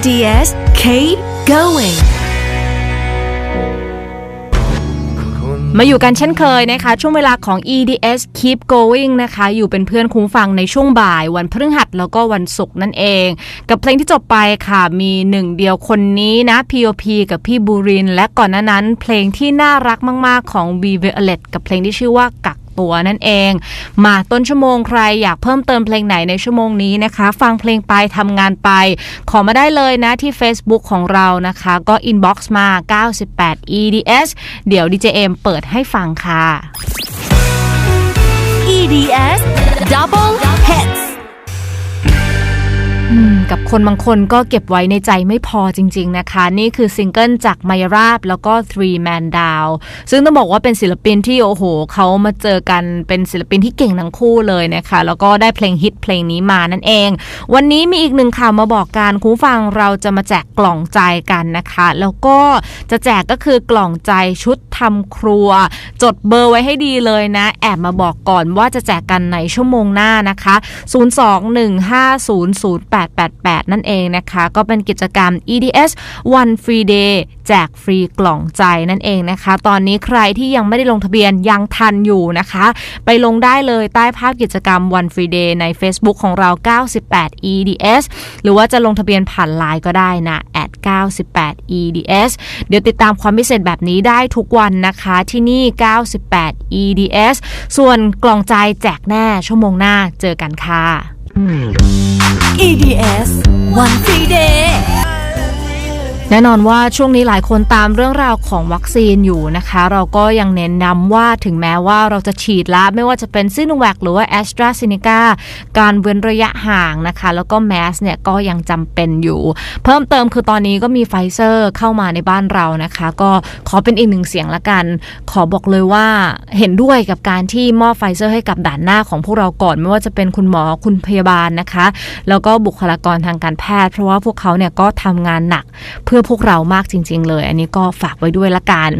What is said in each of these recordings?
EDS keep going มาอยู่กันเช่นเคยนะคะ ช่วงเวลาของ EDS Keep Going นะคะ อยู่เป็นเพื่อนคุ้มฟังในช่วงบ่าย วันพฤหัสแล้วก็วันศุกร์นั่นเอง กับเพลงที่จบไปค่ะมีหนึ่งเดียวคนนี้นะ POP กับพี่บูริน และก่อนหน้านั้น เพลงที่น่ารักมาก ๆ ของ v v i o l e t กับเพลงที่ชื่อว่ากักัวนั่นเอง มาต้นชั่วโมงใครอยากเพิ่มเติมเพลงไหนในชั่วโมงนี้นะคะ ฟังเพลงไปทำงานไป ขอมาได้เลยนะที่ Facebook ของเรานะคะ ก็ inbox มา 98 EDS เดี๋ยว DJM เปิดให้ฟังค่ะ EDS double กับคนบางคนก็เก็บไว้ในใจไม่พอจริง ๆ นะคะ นี่คือซิงเกิลจากมายราบแล้วก็ Three Man Down ซึ่งต้องบอกว่าเป็นศิลปินที่โอ้โหเขามาเจอกันเป็นศิลปินที่เก่งทั้งคู่เลยนะคะ แล้วก็ได้เพลงฮิตเพลงนี้มานั่นเอง วันนี้มีอีกหนึ่งข่าวมาบอกกันคุณผู้ฟังเราจะมาแจกกล่องใจกันนะคะ แล้วก็จะแจกก็คือกล่องใจชุด ทำครัว จดเบอร์ไว้ให้ดีเลยนะ แอบมาบอกก่อนว่าจะแจกกันในชั่วโมงหน้านะคะ 021500888 นั่นเองนะคะ ก็เป็นกิจกรรม EDS One Free Day แจกฟรีกล่องใจนั่นเองนะคะ ตอนนี้ใครที่ยังไม่ได้ลงทะเบียนยังทันอยู่นะคะ ไปลงได้เลยใต้ภาพกิจกรรม One Free Day ใน Facebook ของเรา 98 EDS หรือว่าจะลงทะเบียนผ่านไลน์ก็ได้นะ at 98 EDS เดี๋ยวติดตามความพิเศษแบบนี้ได้ทุกวันนะคะที่นี่ 98 EDS ส่วนกล่องใจแจกแน่ชั่วโมงหน้าเจอกันค่ะ EDS one free day แน่นอนว่าช่วงนี้หลายคนตามเรื่องราวของวัคซีนอยู่นะคะ เราก็ยังเน้นย้ำว่าถึงแม้ว่าเราจะฉีดแล้วไม่ว่าจะเป็นซิโนแวคหรือว่าแอสตราเซเนกาการเว้นระยะห่างนะคะ แล้วก็แมสเนี่ยก็ยังจำเป็นอยู่ เพิ่มเติมคือตอนนี้ก็มีไฟเซอร์เข้ามาในบ้านเรานะคะ ก็ขอเป็นอีกหนึ่งเสียงละกัน ขอบอกเลยว่าเห็นด้วยกับการที่มอบไฟเซอร์ให้กับด่านหน้าของพวกเราก่อน ไม่ว่าจะเป็นคุณหมอคุณพยาบาลนะคะ แล้วก็บุคลากรทางการแพทย์ เพราะว่าพวกเขาเนี่ยก็ทำงานหนักเพื่อพวกเรามากจริง ๆ เลย อันนี้ก็ฝากไว้ด้วยละกัน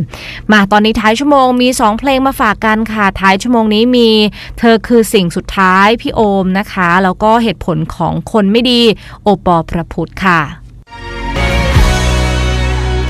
มาตอนนี้ท้ายชั่วโมงมี 2 เพลงมาฝากกันค่ะ ท้ายชั่วโมงนี้มีเธอคือสิ่งสุดท้ายพี่โอมนะคะ แล้วก็เหตุผลของคนไม่ดีโอปอประพุทธค่ะ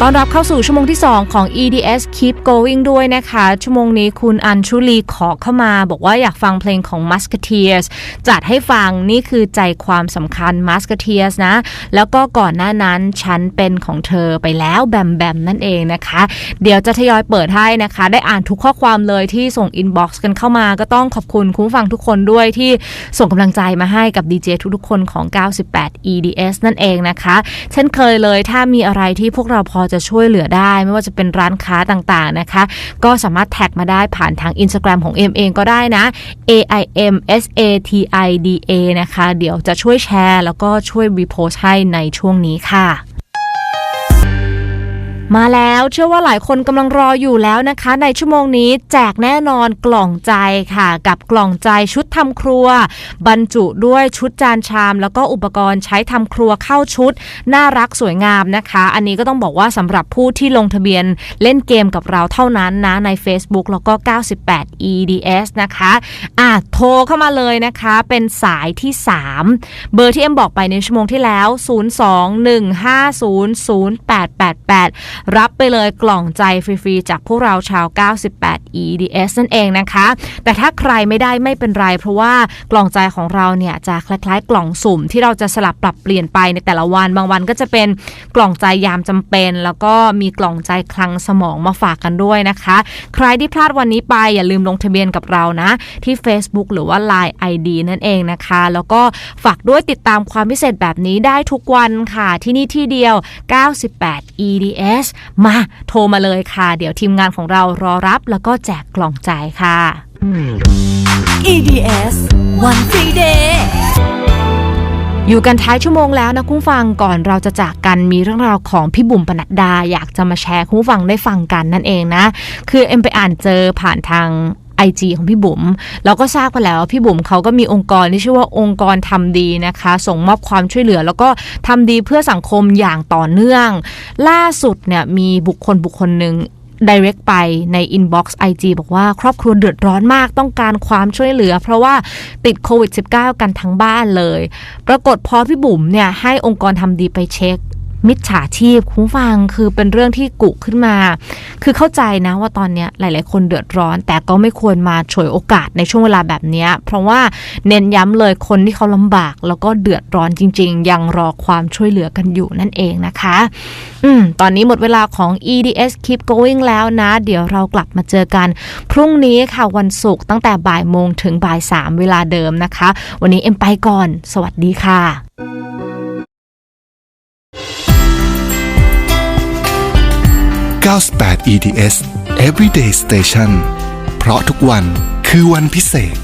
ต้อนรับเข้าสู่ชั่วโมงที่ 2 ของ EDS Keep Going ด้วยนะคะ ชั่วโมงนี้คุณอัญชุลีขอเข้ามา บอกว่าอยากฟังเพลงของ Musketeers จัดให้ฟังนี่คือใจความสำคัญ Musketeers นะ แล้วก็ก่อนหน้านั้นฉันเป็นของเธอไปแล้วแบมแบมนั่นเองนะคะ เดี๋ยวจะทยอยเปิดให้นะคะ ได้อ่านทุกข้อความเลยที่ส่ง inbox กันเข้ามา ก็ต้องขอบคุณคุณฟังทุกคนด้วยที่ส่งกำลังใจมาให้กับดีเจทุกๆคนของ 98 EDS นั่นเองนะคะเช่นเคยเลยถ้ามีอะไรที่พวกเราพอจะช่วยเหลือได้ ไม่ว่าจะเป็นร้านค้าต่างๆนะคะ ก็สามารถแท็กมาได้ผ่านทาง Instagram ของเอ็มเองก็ได้นะ A I M S A T I D A นะคะ เดี๋ยวจะช่วยแชร์ แล้วก็ช่วยรีโพสต์ให้ในช่วงนี้ค่ะ มาแล้วเชื่อว่าหลายคนกำลังรออยู่แล้วนะคะ ในชั่วโมงนี้แจกแน่นอนกล่องใจค่ะ กับกล่องใจชุดทำครัว บรรจุด้วยชุดจานชาม แล้วก็อุปกรณ์ใช้ทำครัวเข้าชุด น่ารักสวยงามนะคะ อันนี้ก็ต้องบอกว่าสำหรับผู้ที่ลงทะเบียนเล่นเกมกับเราเท่านั้นนะใน Facebook แล้วก็ 98 EDS นะคะอะโทรเข้ามาเลยนะคะ เป็นสายที่ 3 เบอร์ที่เอ็มบอกไปในชั่วโมงที่แล้ว 021500888รับไปเลยกล่องใจฟรีๆ จากพวกเราชาว 98 EDS นั่นเองนะคะ แต่ถ้าใครไม่ได้ไม่เป็นไร เพราะว่ากล่องใจของเราเนี่ยจะคล้ายๆ กล่องสุ่มที่เราจะสลับปรับเปลี่ยนไปในแต่ละวัน บางวันก็จะเป็นกล่องใจยามจำเป็น แล้วก็มีกล่องใจคลังสมองมาฝากกันด้วยนะคะ ใครที่พลาดวันนี้ไปอย่าลืมลงทะเบียนกับเรานะ ที่ Facebook หรือว่า Line ID นั่นเองนะคะ แล้วก็ฝากด้วยติดตามความพิเศษแบบนี้ได้ทุกวันค่ะที่นี่ที่เดียว 98 EDS มาโทรมาเลยค่ะ เดี๋ยวทีมงานของเรารอรับแล้วก็แจกกล่องใจค่ะ EDS one free day อยู่กันท้ายชั่วโมงแล้วนะคุณฟังก่อนเราจะจากกันมีเรื่องราวของพี่บุ๋มปนัดดา อยากจะมาแชร์คุณฟังได้ฟังกันนั่นเองนะ คือเอ็มไปอ่านเจอผ่านทาง IG ของพี่บุ๋มเราก็ทราบกันแล้วว่าพี่บุ๋มเขาก็มีองค์กรที่ชื่อว่าองค์กรทำดีนะคะ ส่งมอบความช่วยเหลือ แล้วก็ทำดีเพื่อสังคมอย่างต่อเนื่อง ล่าสุดเนี่ยมีบุคคลบุคคลหนึ่ง direct ไปใน inbox IG บอกว่าครอบครัวเดือดร้อนมากต้องการความช่วยเหลือ เพราะว่าติดโควิด -19 กันทั้งบ้านเลย ปรากฏพอพี่บุ๋มเนี่ยให้องค์กรทำดีไปเช็ค มิจฉาชีพคุณฟังคือเป็นเรื่องที่กุขึ้นมา คือเข้าใจนะว่าตอนนี้หลาย ๆ คนเดือดร้อน แต่ก็ไม่ควรมาฉวยโอกาสในช่วงเวลาแบบนี้ เพราะว่าเน้นย้ำเลยคนที่เขาลำบาก แล้วก็เดือดร้อนจริง ๆ ยังรอความช่วยเหลือกันอยู่นั่นเองนะคะ อืมตอนนี้หมดเวลาของ EDS Keep Going แล้วนะ เดี๋ยวเรากลับมาเจอกัน พรุ่งนี้ค่ะวันศุกร์ตั้งแต่บ่ายโมงถึงบ่ายสามเวลาเดิมนะคะ วันนี้เอ็มไปก่อน สวัสดีค่ะ 98 EDS Everyday Station เพราะทุกวันคือวันพิเศษ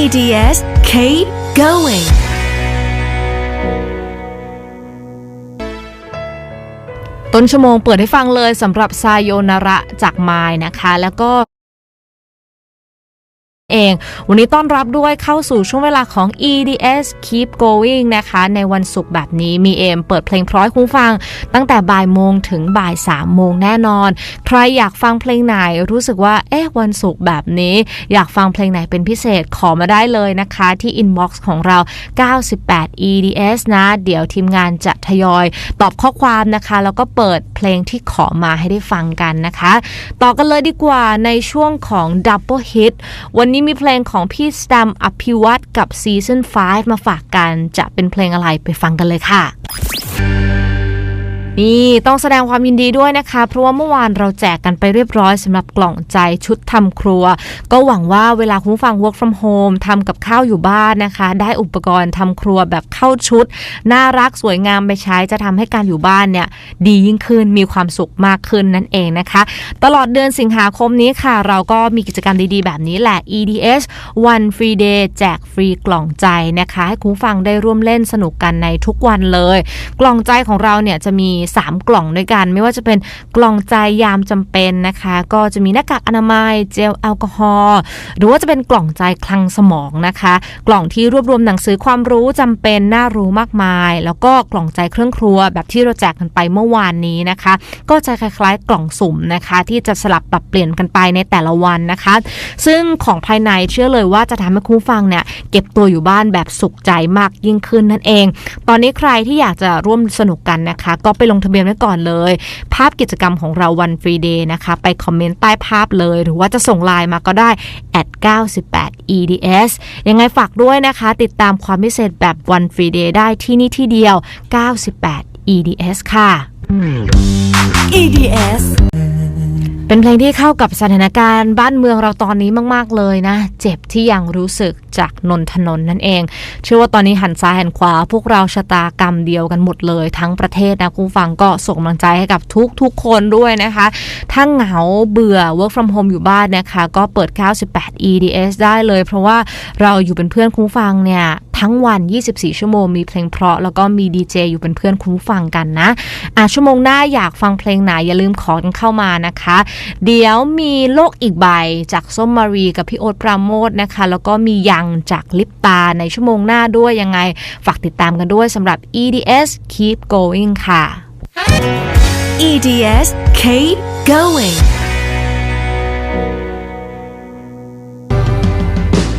EDS Keep Going ต้นชั่วโมงเปิดให้ฟังเลยสำหรับซายโยนาระจากไมายนะคะ แล้วก็ เอง วันนี้ต้อนรับด้วยเข้าสู่ช่วงเวลาของ EDS Keep Going นะคะ ในวันศุกร์แบบนี้มีเอมเปิดเพลงพร้อยคุ้ฟัง ตั้งแต่บ่ายโมงถึงบ่ายสามโมงแน่นอน ใครอยากฟังเพลงไหนรู้สึกว่า เอ๊ะ วันศุกร์แบบนี้ อยากฟังเพลงไหนเป็นพิเศษขอมาได้เลยนะคะที่ inbox ของเรา 98 EDS นะ เดี๋ยวทีมงานจะทยอยตอบข้อความนะคะ แล้วก็เปิดเพลงที่ขอมาให้ได้ฟังกันนะคะ ต่อกันเลยดีกว่าในช่วงของ Double Hit วันนี้มีเพลงของพี่สตัมอภิวัตกับซีซั่น5มาฝากกัน จะเป็นเพลงอะไรไปฟังกันเลยค่ะ นี่ต้องแสดงความยินดีด้วยนะคะ เพราะว่าเมื่อวานเราแจกกันไปเรียบร้อยสำหรับกล่องใจชุดทำครัว ก็หวังว่าเวลาคุณฟัง work from home ทำกับข้าวอยู่บ้านนะคะ ได้อุปกรณ์ทำครัวแบบเข้าชุด น่ารักสวยงามไปใช้จะทำให้การอยู่บ้านเนี่ย ดียิ่งขึ้นมีความสุขมากขึ้นนั่นเองนะคะ ตลอดเดือนสิงหาคมนี้ค่ะ เราก็มีกิจกรรมดีๆ แบบนี้แหละ EDS One Free Day แจกฟรีกล่องใจนะคะ ให้คุณฟังได้ร่วมเล่นสนุกกันในทุกวันเลย กล่องใจของเราเนี่ยจะมี3 กล่องด้วยกัน ไม่ว่าจะเป็นกล่องใจยามจำเป็นนะคะ ก็จะมีหน้ากากอนามัยเจลแอลกอฮอล์หรือว่าจะเป็นกล่องใจคลังสมองนะคะ กล่องที่รวบรวมหนังสือความรู้จำเป็นน่ารู้มากมาย แล้วก็กล่องใจเครื่องครัวแบบที่เราแจกกันไปเมื่อวานนี้นะคะ ก็จะคล้ายๆ กล่องสุ่มนะคะ ที่จะสลับปรับเปลี่ยนกันไปในแต่ละวันนะคะ ซึ่งของภายในเชื่อเลยว่าจะทำให้คุณฟังเนี่ยเก็บตัวอยู่บ้านแบบสุขใจมากยิ่งขึ้นนั่นเอง ตอนนี้ใครที่อยากจะร่วมสนุกกันนะคะ ก็ไปลลงทะเบียนไว้ก่อนเลย ภาพกิจกรรมของเราวันฟรีเดย์นะคะ ไปคอมเมนต์ใต้ภาพเลย หรือว่าจะส่งไลน์มาก็ได้ at 98 EDS ยังไงฝากด้วยนะคะ ติดตามความพิเศษแบบวันฟรีเดย์ได้ที่นี่ที่เดียว 98 EDS ค่ะ EDS เป็นเพลงที่เข้ากับสถานการณ์บ้านเมืองเราตอนนี้มาก ๆ เลยนะ เจ็บที่ยังรู้สึกจากนนทนนนั่นเอง เชื่อว่าตอนนี้หันซ้ายหันขวา พวกเราชะตากรรมเดียวกันหมดเลย ทั้งประเทศนะคุณฟังก็ส่งกำลังใจให้กับทุกๆคนด้วยนะคะถ้าเหงาเบื่อ work from home อยู่บ้านนะคะ ก็เปิด 98 EDS ได้เลย เพราะว่าเราอยู่เป็นเพื่อนคุณฟังเนี่ยทั้งวัน 24 ชั่วโมง มีเพลงเพราะ แล้วก็มีดีเจอยู่เป็นเพื่อนคุณฟังกันนะอะชั่วโมงหน้าอยากฟังเพลงไหนอย่าลืมขอกันเข้ามานะคะ เดี๋ยวมีโลกอีกใบจากส้มมารีกับพี่โอ๊ตปราโมทนะคะ แล้วก็มียังจากลิปตาในชั่วโมงหน้าด้วยยังไง ฝากติดตามกันด้วยสำหรับ EDS Keep Going ค่ะ EDS Keep Going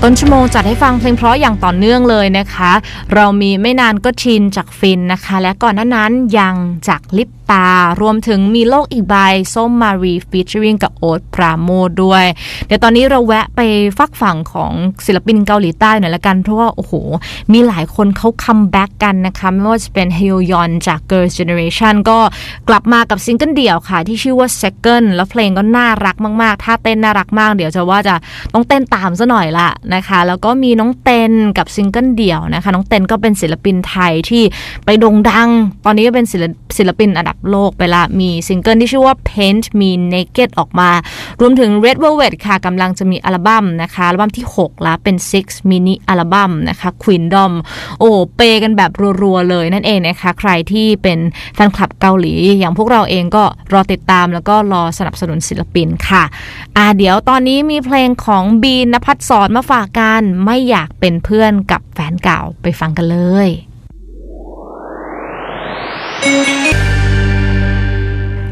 ต้นชั่วโมงจัดให้ฟังเพลงเพราะอย่างต่อเนื่องเลยนะคะ เรามีไม่นานก็ชินจากฟินนะคะ และก่อนหน้านั้นยังจากลิปตา รวมถึงมีโลกอีกใบส้มมารีฟีเจอริงกับโอ๊ตปราโมทด้วย เดี๋ยวตอนนี้เราแวะไปฟักฝั่งของศิลปินเกาหลีใต้หน่อยละกัน เพราะว่า โอ้โห มีหลายคนเขาคัมแบ็กกันนะคะ ไม่ว่าจะเป็นเฮยยอนจาก Girls' Generation ก็กลับมากับซิงเกิลเดี่ยวค่ะ ที่ชื่อว่า Second แล้วเพลงก็น่ารักมากๆท่าเต้นน่ารักมาก เดี๋ยวจะว่าจะต้องเต้นตามซะหน่อยละนะคะ แล้วก็มีน้องเต้นกับซิงเกิลเดี่ยวนะคะ น้องเต้นก็เป็นศิลปินไทยที่ไปโด่งดัง ตอนนี้ก็เป็นศิลปินอันดับโลกไปละมีซิงเกิลที่ชื่อว่า Paint Me Naked ออกมา รวมถึง Red Velvet ค่ะกำลังจะมีอัลบั้มนะคะอัลบั้มที่ 6 แล้วเป็น Six Mini อัลบั้มนะคะ Queendom โอ้เปกันแบบรัวๆเลยนั่นเองนะคะ ใครที่เป็นแฟนคลับเกาหลี อย่างพวกเราเองก็รอติดตามแล้วก็รอสนับสนุนศิลปินค่ะอ่าเดี๋ยวตอนนี้มีเพลงของบีนนภัสสอนมาฝากกันไม่อยากเป็นเพื่อนกับแฟนเก่าไปฟังกันเลย EDS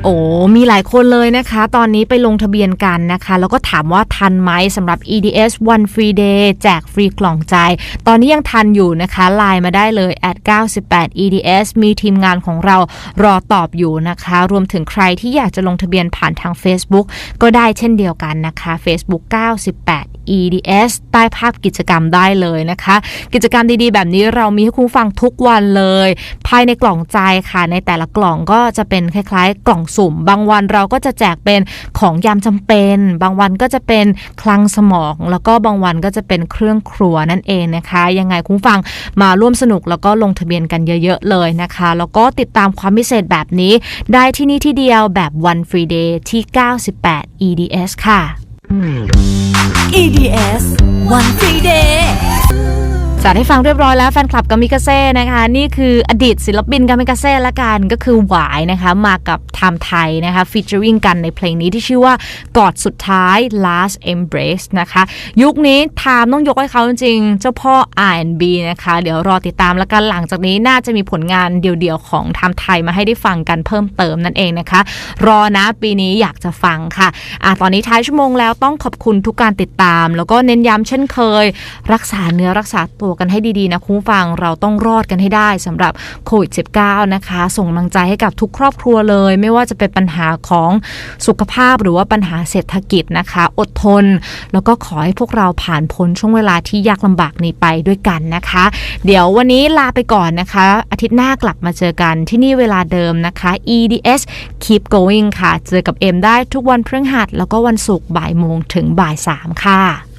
โอ้มีหลายคนเลยนะคะ ตอนนี้ไปลงทะเบียนกันนะคะ แล้วก็ถามว่าทันไหมสำหรับ EDS One Free Day แจกฟรีกล่องใจ ตอนนี้ยังทันอยู่นะคะไลน์มาได้เลย at 98 EDS มีทีมงานของเรารอตอบอยู่นะคะ รวมถึงใครที่อยากจะลงทะเบียนผ่านทาง Facebook ก็ได้เช่นเดียวกันนะคะ Facebook 98 EDS ใต้ภาพกิจกรรมได้เลยนะคะ กิจกรรมดีๆ แบบนี้เรามีให้คุณฟังทุกวันเลย ภายในกล่องใจค่ะ ในแต่ละกล่องก็จะเป็นคล้ายๆ กล่องสุ่ม บางวันเราก็จะแจกเป็นของยามจำเป็น บางวันก็จะเป็นคลังสมอง แล้วก็บางวันก็จะเป็นเครื่องครัวนั่นเองนะคะ ยังไงคุณฟังมาร่วมสนุกแล้วก็ลงทะเบียนกันเยอะ ๆ เลยนะคะ แล้วก็ติดตามความพิเศษแบบนี้ ได้ที่นี่ที่เดียวแบบ One Free Day ที่ 98 EDS ค่ะ EDS One Free Day จัดให้ฟังเรียบร้อยแล้วแฟนคลับกามิกาเซ่นะคะ นี่คืออดีตศิลปินกามิกาเซ่ละกันก็คือหวายนะคะ มากับไทม์ไทยนะคะฟีเจอริงกันในเพลงนี้ที่ชื่อว่ากอดสุดท้าย last embrace นะคะ ยุคนี้ไทม์ต้องยกให้เขาจริงเจ้าพ่อ R&B นะคะ เดี๋ยวรอติดตามแล้วกันหลังจากนี้น่าจะมีผลงานเดี่ยวๆของไทม์ไทยมาให้ได้ฟังกันเพิ่มเติมนั่นเองนะคะ รอนะปีนี้อยากจะฟังค่ะอะตอนนี้ท้ายชั่วโมงแล้วต้องขอบคุณทุกการติดตาม แล้วก็เน้นย้ำเช่นเคย รักษาเนื้อรักษาตัวกันให้ดีๆนะคุณฟังเราต้องรอดกันให้ได้สำหรับโควิด -19 นะคะ ส่งกำลังใจให้กับทุกครอบครัวเลย ไม่ว่าจะเป็นปัญหาของสุขภาพหรือว่าปัญหาเศรษฐกิจนะคะ อดทน แล้วก็ขอให้พวกเราผ่านพ้นช่วงเวลาที่ยากลำบากนี้ไปด้วยกันนะคะ เดี๋ยววันนี้ลาไปก่อนนะคะ อาทิตย์หน้ากลับมาเจอกันที่นี่เวลาเดิมนะคะ EDS Keep Going ค่ะ เจอกับเอ็มได้ทุกวันพฤหัสแล้วก็วันศุกร์บ่ายโมงถึงบ่ายสามค่ะ